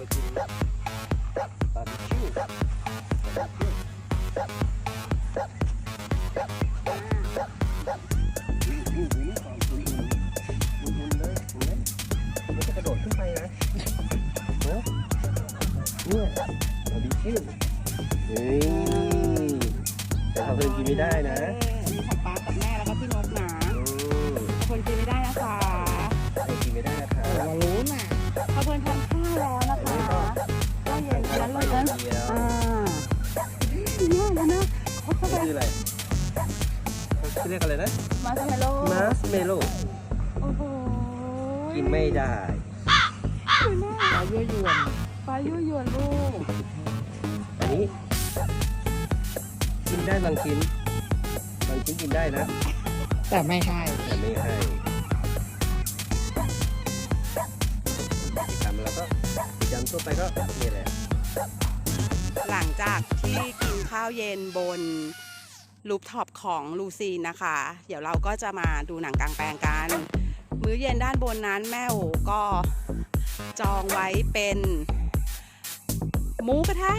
ไดี๋ยวบากระโดดขึ้นไปนะเนาะเนี่ยบาร์เฮ้ยแต่ทเพื่อกินไม่ได้นะมีของป้ากับแม่แล้วก็พี่นกนะคนกินไม่ได้นะจ๊ะ กินไม่ได้นะคะ เรารู้น่ะขบวนทำข้าวแล้วนะคะ นนั้นเลยนั้นเดียวอ่าเนี่ยนะนะเขาเข้าไปชื่ออะไรเขาเรียกอะไรนะ มาสเมโลมาสเมโล่โอ้โหกินไม่ได้ดูหน้าปลายั่วยวนปลายั่วยวนลูก อันนี้ กินได้บางชิ้น บางชิ้นกินได้นะ แต่ไม่ให้แต่ไม่ให้ทำแล้วก็จำทั่วไปก็นี่แหละ หลังจากที่กินข้าวเย็นบนลูปท็อปของลูซีนนะคะ เดี๋ยวเราก็จะมาดูหนังกลางแปลงกัน มื้อเย็นด้านบนนั้นแม่โอก็จองไว้เป็น หมูกระทะ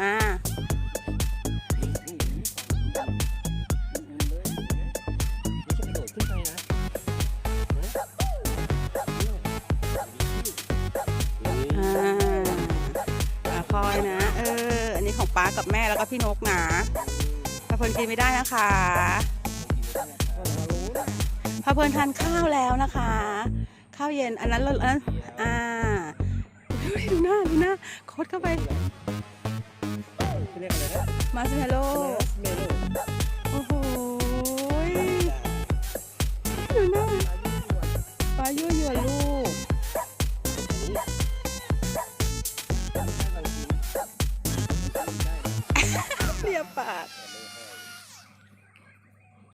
มาอ่าอ่าคอยนะ เออ อันนี้ของป้ากับแม่แล้วก็พี่นกนะพาเพลินกินไม่ได้นะคะพาเพลินทานข้าวแล้วนะคะ ข้าวเย็น อันนั้นเราอันนั้น อ่าดูหน้าดูหน้าโคตรเข้าไป เรียกอะไรนะมาสเมโลมาสเมโล่โอ้โหยดูหน้าปลายั่วยวนลูกเรียบปาก